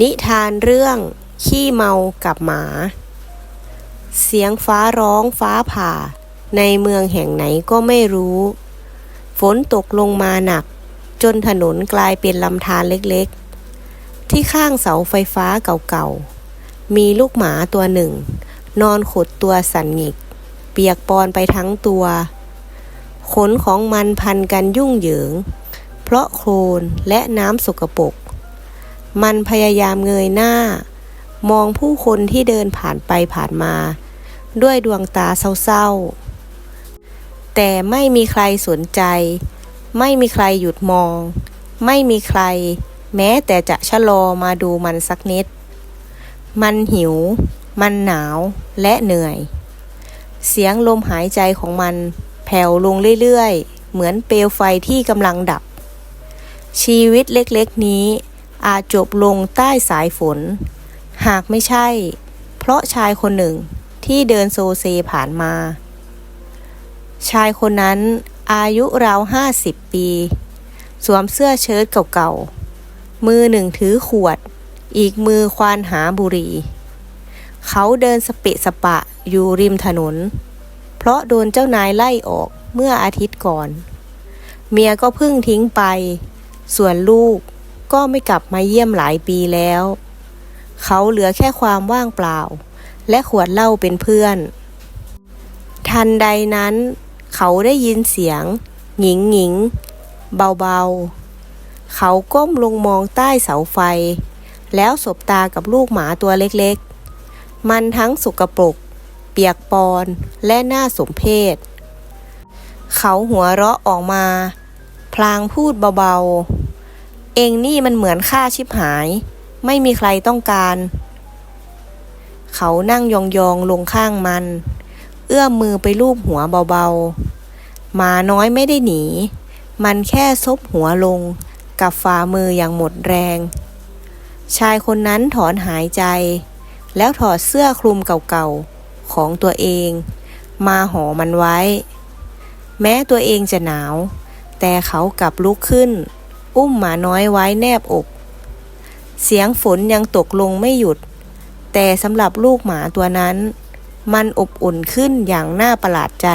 นิทานเรื่อง ขี้เมากับหมา เสียงฟ้าร้องฟ้าผ่า ในเมืองแห่งไหนก็ไม่รู้ ฝนตกลงมาหนัก จนถนนกลายเป็นลำธารเล็กๆ ที่ข้างเสาไฟฟ้าเก่าๆ มีลูกหมาตัวหนึ่ง นอนขดตัวสันหงิก เปียกปอนไปทั้งตัว ขนของมันพันกันยุ่งเหยิง เพราะโคลนและน้ำสกปรก มันพยายามเงยหน้า มองผู้คนที่เดินผ่านไปผ่านมา ด้วยดวงตาเศร้าๆ แต่ไม่มีใครสนใจ ไม่มีใครหยุดมอง ไม่มีใคร แม้แต่จะชะลอมาดูมันสักนิด มันหิว มันหนาวและเหนื่อย เสียงลมหายใจของมันแผ่วลงเรื่อยๆ เหมือนเปลวไฟที่กำลังดับ ชีวิตเล็กๆนี้ อาจจบลงใต้สายฝน หากไม่ใช่ เพราะชายคนหนึ่งที่เดินโซเซผ่านมา ชายคนนั้นอายุราวห้าสิบปี สวมเสื้อเชิ้ตเก่าๆ มือหนึ่งถือขวด อีกมือควานหาบุหรี่ เขาเดินสเปะสปะอยู่ริมถนน เพราะโดนเจ้านายไล่ออกเมื่ออาทิตย์ก่อน เมียก็เพิ่งทิ้งไป ส่วนลูก ก็ไม่กลับมาเยี่ยมหลายปีแล้ว เขาเหลือแค่ความว่างเปล่า และขวดเหล้าเป็นเพื่อน ทันใดนั้น เขาได้ยินเสียง หญิงหญิงเบาๆ เขาก้มลงมองใต้เสาไฟ แล้วสบตากับลูกหมาตัวเล็กๆ มันทั้งสกปรก เปียกปอนและน่าสมเพชเขาหัวเราะออกมา พลางพูดเบาๆ เองนี่มันเหมือนค่าชิบหาย ไม่มีใครต้องการ เขานั่งยองๆลงข้างมัน เอื้อมมือไปลูบหัวเบาๆหมาน้อยไม่ได้หนี มันแค่ซบหัวลง กับฝ่ามืออย่างหมดแรง ชายคนนั้นถอนหายใจ แล้วถอดเสื้อคลุมเก่าๆ ของตัวเอง มาห่อมันไว้ แม้ตัวเองจะหนาว แต่เขากลับลุกขึ้น อุ้มหมาน้อยไว้แนบอก เสียงฝนยังตกลงไม่หยุด แต่สำหรับลูกหมาตัวนั้น มันอบอุ่นขึ้นอย่างน่าประหลาดใจ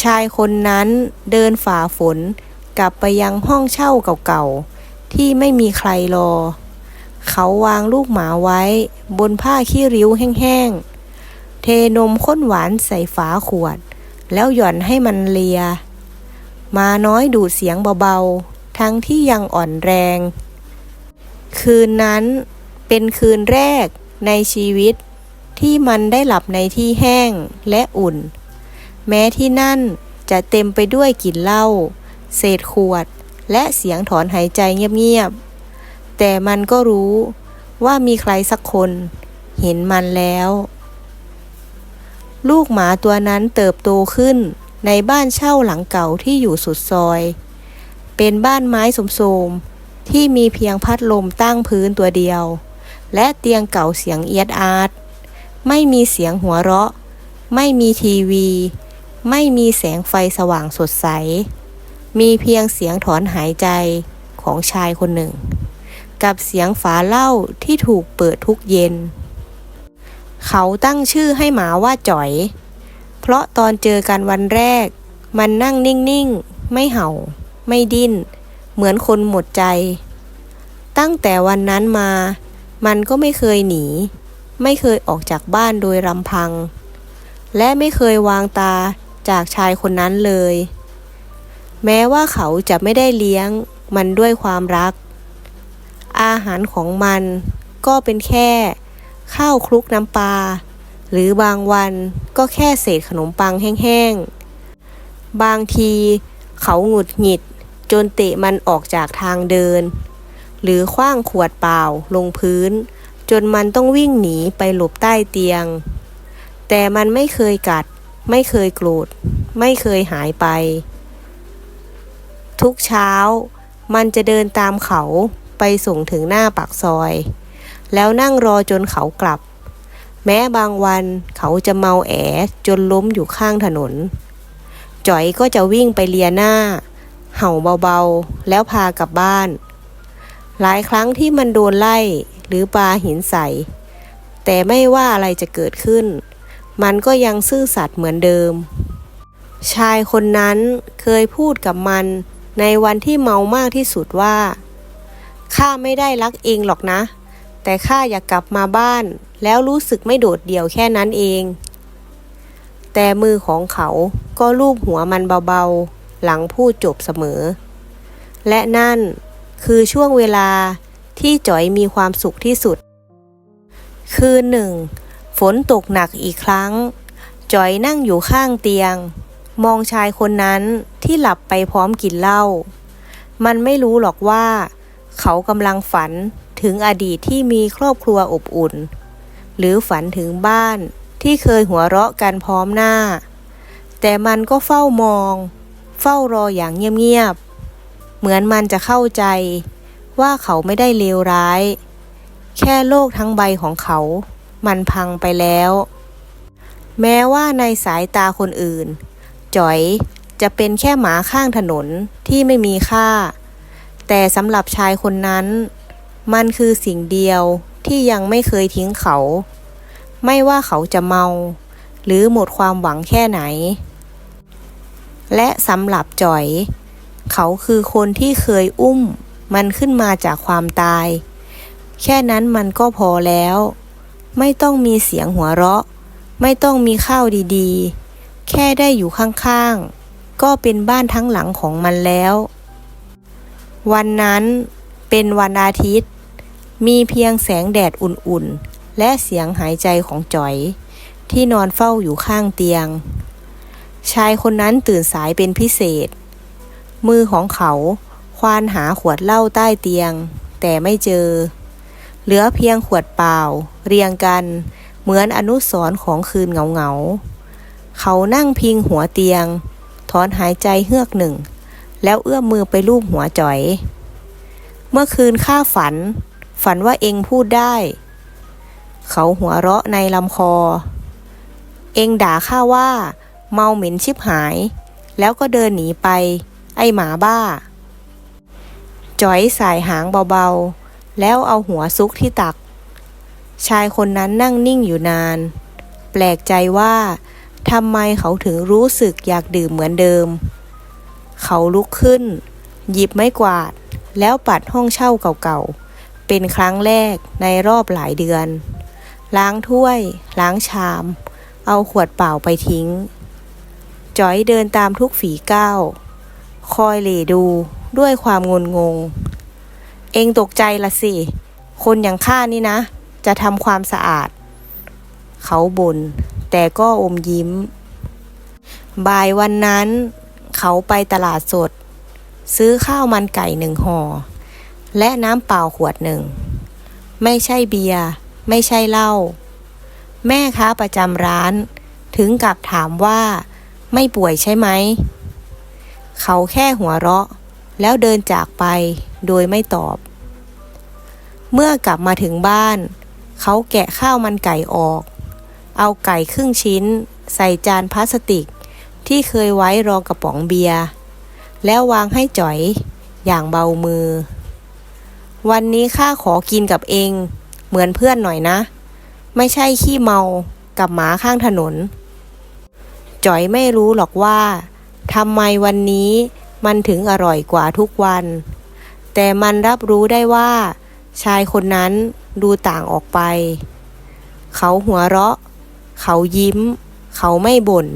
ชายคนนั้นเดินฝ่าฝนกลับไปยังห้องเช่าเก่าๆ ที่ไม่มีใครรอ เขาวางลูกหมาไว้บนผ้าขี้ริ้วแห้งๆ เทนมข้นหวานใส่ฝาขวด แล้วหย่อนให้มันเลีย มาน้อยดูดเสียงเบาๆ ทั้งที่ยังอ่อนแรง คืนนั้นเป็นคืนแรกในชีวิตที่มันได้หลับในที่แห้งและอุ่น แม้ที่นั่นจะเต็มไปด้วยกลิ่นเหล้าเศษขวด และเสียงถอนหายใจเงียบๆ แต่มันก็รู้ว่ามีใครสักคนเห็นมันแล้ว ลูกหมาตัวนั้นเติบโตขึ้น ในบ้านเช่าหลังเก่าที่อยู่สุดซอย เป็นบ้านไม้สมโสมๆที่มีเพียงพัดลมตั้งพื้นตัวเดียว และเตียงเก่าเสียงเอียดอาร์ตไม่มีเสียงหัวเราะ ไม่มีทีวี ไม่มีแสงไฟสว่างสดใส มีเพียงเสียงถอนหายใจของชายคนหนึ่ง กับเสียงฝาเล้าที่ถูกเปิดทุกเย็น เขาตั้งชื่อให้หมาว่าจ๋อย เพราะตอนเจอกันวันแรก มันนั่งนิ่งๆ ไม่เห่า ไม่ดิ้น เหมือนคนหมดใจ ตั้งแต่วันนั้นมา มันก็ไม่เคยหนี ไม่เคยออกจากบ้านโดยรำพัง และไม่เคยวางตาจากชายคนนั้นเลย แม้ว่าเขาจะไม่ได้เลี้ยงมันด้วยความรัก อาหารของมันก็เป็นแค่ ข้าวคลุกน้ำปลา หรือบางวันก็แค่เศษขนมปังแห้งๆ บางทีเขาหงุดหงิดจนเตะมันออกจากทางเดิน หรือคว้างขวดเปล่าลงพื้น จนมันต้องวิ่งหนีไปหลบใต้เตียง แต่มันไม่เคยกัด ไม่เคยโกรธ ไม่เคยหายไป ทุกเช้ามันจะเดินตามเขาไปส่งถึงหน้าปากซอย แล้วนั่งรอจนเขากลับ แม้บางวันเขาจะเมาแอจนล้มอยู่ข้างถนน จ๋อยก็จะวิ่งไปเลียหน้า เห่าเบาๆ แล้วพากลับบ้าน หลายครั้งที่มันโดนไล่หรือปาหินใส่แต่ไม่ว่าอะไรจะเกิดขึ้น มันก็ยังซื่อสัตย์เหมือนเดิม ชายคนนั้นเคยพูดกับมันในวันที่เมามากที่สุดว่าข้าไม่ได้รักเองหรอกนะ แต่ข้าอยากกลับมาบ้าน แล้วรู้สึกไม่โดดเดี่ยวแค่นั้นเอง แต่มือของเขาก็ลูบหัวมันเบาๆ หลังพูดจบเสมอ และนั่นคือช่วงเวลาที่จอยมีความสุขที่สุด คืนหนึ่ง ฝนตกหนักอีกครั้ง จอยนั่งอยู่ข้างเตียง มองชายคนนั้นที่หลับไปพร้อมกินเหล้ามันไม่รู้หรอกว่า เขากำลังฝัน ถึงอดีตที่มีครอบครัวอบอุ่น หรือฝันถึงบ้านที่เคยหัวเราะกันพร้อมหน้า แต่มันก็เฝ้ามอง เฝ้ารออย่างเงียบๆ เหมือนมันจะเข้าใจว่าเขาไม่ได้เลวร้าย แค่โลกทั้งใบของเขา มันพังไปแล้ว แม้ว่าในสายตาคนอื่น จ๋อยจะเป็นแค่หมาข้างถนนที่ไม่มีค่า แต่สำหรับชายคนนั้น มันคือสิ่งเดียวที่ยังไม่เคยทิ้งเขา ไม่ว่าเขาจะเมา หรือหมดความหวังแค่ไหน และสำหรับจอย เขาคือคนที่เคยอุ้ม มันขึ้นมาจากความตาย แค่นั้นมันก็พอแล้ว ไม่ต้องมีเสียงหัวเราะ ไม่ต้องมีข้าวดีๆ แค่ได้อยู่ข้างๆ ก็เป็นบ้านทั้งหลังของมันแล้ว วันนั้นเป็นวันอาทิตย์ มีเพียงแสงแดดอุ่นๆ และเสียงหายใจของจอย ที่นอนเฝ้าอยู่ข้างเตียง ชายคนนั้นตื่นสายเป็นพิเศษ มือของเขาควานหาขวดเหล้าใต้เตียง แต่ไม่เจอ เหลือเพียงขวดเปล่า เรียงกัน เหมือนอนุสรณ์ของคืนเหงาๆ เขานั่งพิงหัวเตียง ถอนหายใจเฮือกหนึ่ง แล้วเอื้อมมือไปลูบหัวจ๋อย เมื่อคืนข้าฝัน ฝันว่าเองพูดได้ เขาหัวเราะในลำคอ เองด่าข้าว่า เมาเหม็นชิบหาย แล้วก็เดินหนีไป ไอหมาบ้าจอยสายหางเบาๆ แล้วเอาหัวซุกที่ตัก ชายคนนั้นนั่งนิ่งอยู่นาน แปลกใจว่าทำไมเขาถึงรู้สึกอยากดื่มเหมือนเดิม เขาลุกขึ้น หยิบไม้กวาด แล้วปัดห้องเช่าเก่าๆ เป็นครั้งแรกในรอบหลายเดือน ล้างถ้วย ล้างชาม เอาขวดเปล่าไปทิ้ง จอยเดินตามทุกฝีก้าว คอยเหลดูด้วยความงุนงง เองตกใจละสิ คนอย่างข้านี่นะ จะทำความสะอาด เขาบน่นแต่ก็อมยิ้ม บ่ายวันนั้น เขาไปตลาดสด ซื้อข้าวมันไก่หนึ่งห่อ และน้ำเปล่าขวดหนึ่ง ไม่ใช่เบียร์ไม่ใช่เหล้าแม่ค้าประจำร้าน ถึงกับถามว่า ไม่ป่วยใช่ไหม เขาแค่หัวเราะ แล้วเดินจากไปโดยไม่ตอบ เมื่อกลับมาถึงบ้าน เขาแกะข้าวมันไก่ออก เอาไก่ครึ่งชิ้น ใส่จานพลาสติกที่เคยไว้รองกระป๋องเบียร์แล้ววางให้จ๋อยอย่างเบามือ วันนี้ข้าขอกินกับเอง เหมือนเพื่อนหน่อยนะ ไม่ใช่ขี้เมากับหมาข้างถนน จ๋อยไม่รู้หรอกว่าทำไมวันนี้มันถึงอร่อยกว่าทุกวัน แต่มันรับรู้ได้ว่า ชายคนนั้นดูต่างออกไป เขาหัวเราะ เขายิ้ม เขาไม่บ่น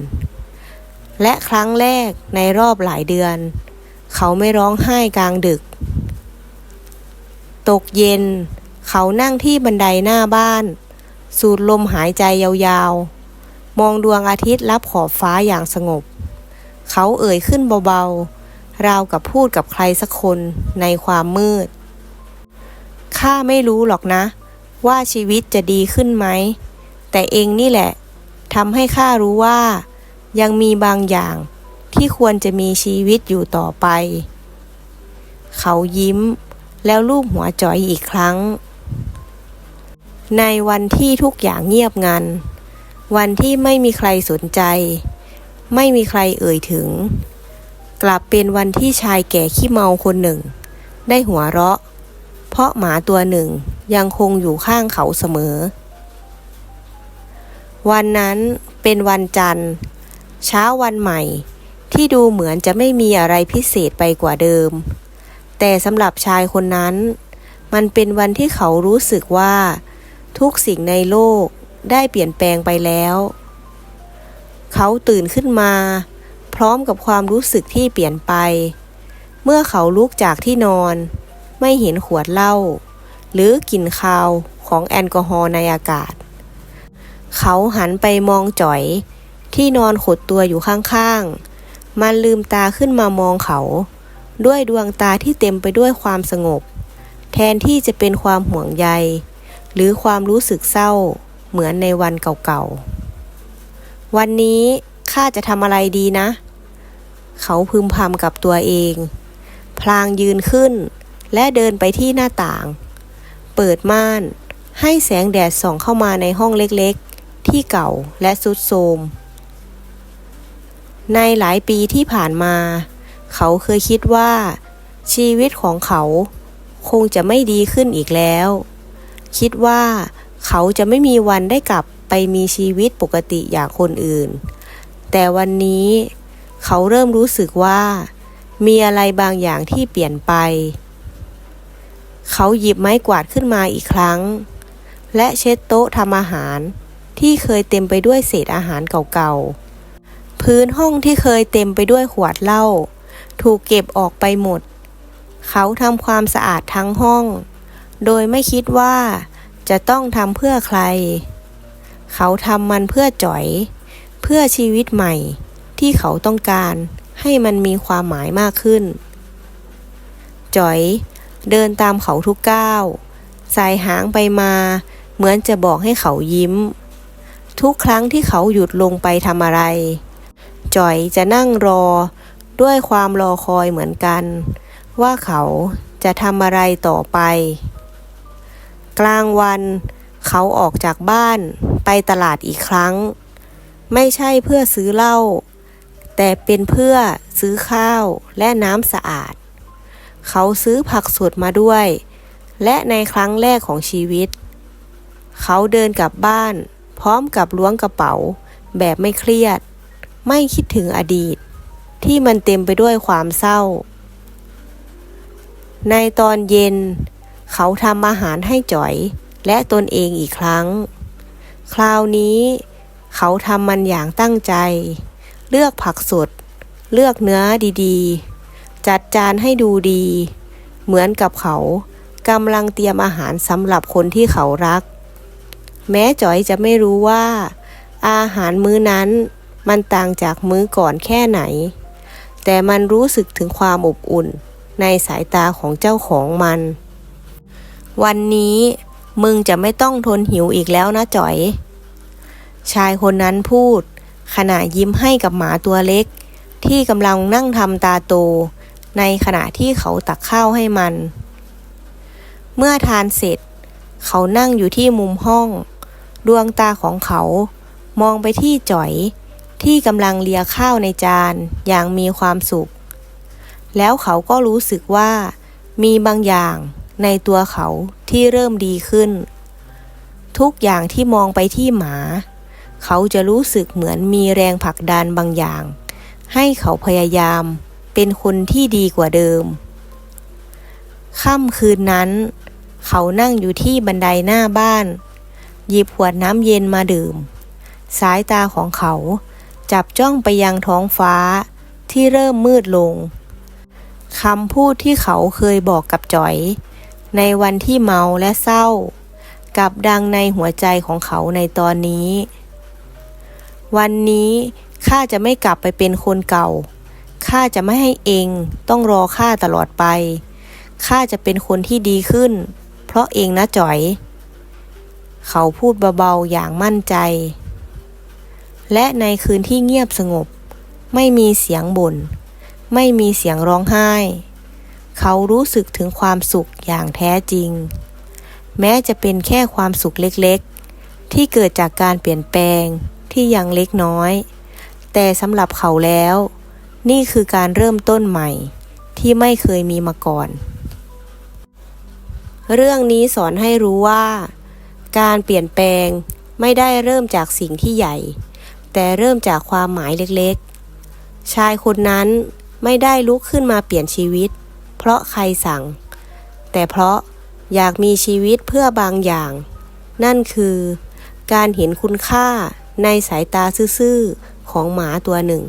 และครั้งแรกในรอบหลายเดือน เขาไม่ร้องไห้กลางดึก ตกเย็น เขานั่งที่บันไดหน้าบ้าน สูดลมหายใจยาวๆ มองดวงอาทิตย์รับขอบฟ้าอย่างสงบ เขาเอ่ยขึ้นเบาๆ ราวกับพูดกับใครสักคนในความมืด ข้าไม่รู้หรอกนะ ว่าชีวิตจะดีขึ้นไหม แต่เองนี่แหละทำให้ข้ารู้ว่า ยังมีบางอย่างที่ควรจะมีชีวิตอยู่ต่อไป เขายิ้ม แล้วลูบหัวจอยอีกครั้ง ในวันที่ทุกอย่างเงียบงัน วันที่ไม่มีใครสนใจ ไม่มีใครเอ่ยถึง กลับเป็นวันที่ชายแก่ขี้เมาคนหนึ่ง ได้หัวเราะ เพราะหมาตัวหนึ่งยังคงอยู่ข้างเขาเสมอ วันนั้นเป็นวันจันทร์ เช้าวันใหม่ที่ดูเหมือนจะไม่มีอะไรพิเศษไปกว่าเดิม แต่สำหรับชายคนนั้น มันเป็นวันที่เขารู้สึกว่า ทุกสิ่งในโลกได้เปลี่ยนแปลงไปแล้ว เขาตื่นขึ้นมา พร้อมกับความรู้สึกที่เปลี่ยนไป เมื่อเขาลุกจากที่นอน ไม่เห็นขวดเหล้าหรือกลิ่นคาวของแอลกอฮอล์ในอากาศ เขาหันไปมองจ๋อยที่นอนขดตัวอยู่ข้างๆ มันลืมตาขึ้นมามองเขา ด้วยดวงตาที่เต็มไปด้วยความสงบ แทนที่จะเป็นความห่วงใย หรือความรู้สึกเศร้า เหมือนในวันเก่าๆ วันนี้ข้าจะทำอะไรดีนะ เขาพึมพำกับตัวเอง พลางยืนขึ้น และเดินไปที่หน้าต่าง เปิดม่าน ให้แสงแดดส่องเข้ามาในห้องเล็กๆ ที่เก่าและสุดโทมในหลายปีที่ผ่านมา เขาเคยคิดว่า ชีวิตของเขาคงจะไม่ดีขึ้นอีกแล้ว คิดว่าเขาจะไม่มีวันได้กลับไปมีชีวิตปกติอย่างคนอื่น แต่วันนี้เขาเริ่มรู้สึกว่า มีอะไรบางอย่างที่เปลี่ยนไป เขาหยิบไม้กวาดขึ้นมาอีกครั้ง และเช็ดโต๊ะทำอาหารที่เคยเต็มไปด้วยเศษอาหารเก่าๆ พื้นห้องที่เคยเต็มไปด้วยขวดเหล้า ถูกเก็บออกไปหมด เขาทำความสะอาดทั้งห้อง โดยไม่คิดว่าจะต้องทำเพื่อใคร เขาทำมันเพื่อจ๋อย เพื่อชีวิตใหม่ ที่เขาต้องการให้มันมีความหมายมากขึ้น จ๋อย เดินตามเขาทุกก้าว สายหางไปมา เหมือนจะบอกให้เขายิ้ม ทุกครั้งที่เขาหยุดลงไปทำอะไร จ๋อยจะนั่งรอ ด้วยความรอคอยเหมือนกัน ว่าเขาจะทำอะไรต่อไป กลางวันเขาออกจากบ้านไปตลาดอีกครั้ง ไม่ใช่เพื่อซื้อเหล้าแต่เป็นเพื่อซื้อข้าวและน้ำสะอาด เขาซื้อผักสดมาด้วย และในครั้งแรกของชีวิต เขาเดินกลับบ้าน พร้อมกับล้วงกระเป๋า แบบไม่เครียด ไม่คิดถึงอดีต ที่มันเต็มไปด้วยความเศร้า ในตอนเย็น เขาทำอาหารให้จ๋อยและตนเองอีกครั้ง คราวนี้ เขาทำมันอย่างตั้งใจ เลือกผักสด เลือกเนื้อดีๆ จัดจานให้ดูดี เหมือนกับเขากำลังเตรียมอาหารสำหรับคนที่เขารัก แม้จ๋อยจะไม่รู้ว่า อาหารมื้อนั้นมันต่างจากมื้อก่อนแค่ไหน แต่มันรู้สึกถึงความอบอุ่นในสายตาของเจ้าของมัน วันนี้มึงจะไม่ต้องทนหิวอีกแล้วนะจ๋อย ชายคนนั้นพูด ขณะยิ้มให้กับหมาตัวเล็ก ที่กำลังนั่งทำตาโต ในขณะที่เขาตักข้าวให้มัน เมื่อทานเสร็จ เขานั่งอยู่ที่มุมห้อง ดวงตาของเขามองไปที่จ๋อย ที่กำลังเลียข้าวในจานอย่างมีความสุข แล้วเขาก็รู้สึกว่า มีบางอย่างในตัวเขาที่เริ่มดีขึ้น ทุกอย่างที่มองไปที่หมา เขาจะรู้สึกเหมือนมีแรงผลักดันบางอย่าง ให้เขาพยายามเป็นคนที่ดีกว่าเดิม ค่ำคืนนั้น เขานั่งอยู่ที่บันไดหน้าบ้าน หยิบขวดน้ำเย็นมาดื่ม สายตาของเขา จับจ้องไปยังท้องฟ้าที่เริ่มมืดลงคำพูดที่เขาเคยบอกกับจอย ในวันที่เมาและเศร้า กับดังในหัวใจของเขาในตอนนี้ วันนี้ข้าจะไม่กลับไปเป็นคนเก่าข้าจะไม่ให้เองต้องรอข้าตลอดไปข้าจะเป็นคนที่ดีขึ้น เพราะเองนะจอย เขาพูดเบาๆอย่างมั่นใจ และในคืนที่เงียบสงบ ไม่มีเสียงบน่น ไม่มีเสียงร้องไห้ เขารู้สึกถึงความสุขอย่างแท้จริง แม้จะเป็นแค่ความสุขเล็กๆ ที่เกิดจากการเปลี่ยนแปลงที่ยังเล็กน้อย แต่สำหรับเขาแล้ว นี่คือการเริ่มต้นใหม่ที่ไม่เคยมีมาก่อน เรื่องนี้สอนให้รู้ว่า การเปลี่ยนแปลงไม่ได้เริ่มจากสิ่งที่ใหญ่ แต่เริ่มจากความหมายเล็กๆ ชายคนนั้นไม่ได้ลุกขึ้นมาเปลี่ยนชีวิต เพราะใครสั่ง แต่เพราะอยากมีชีวิตเพื่อบางอย่าง นั่นคือการเห็นคุณค่าในสายตาซื่อๆของหมาตัวหนึ่ง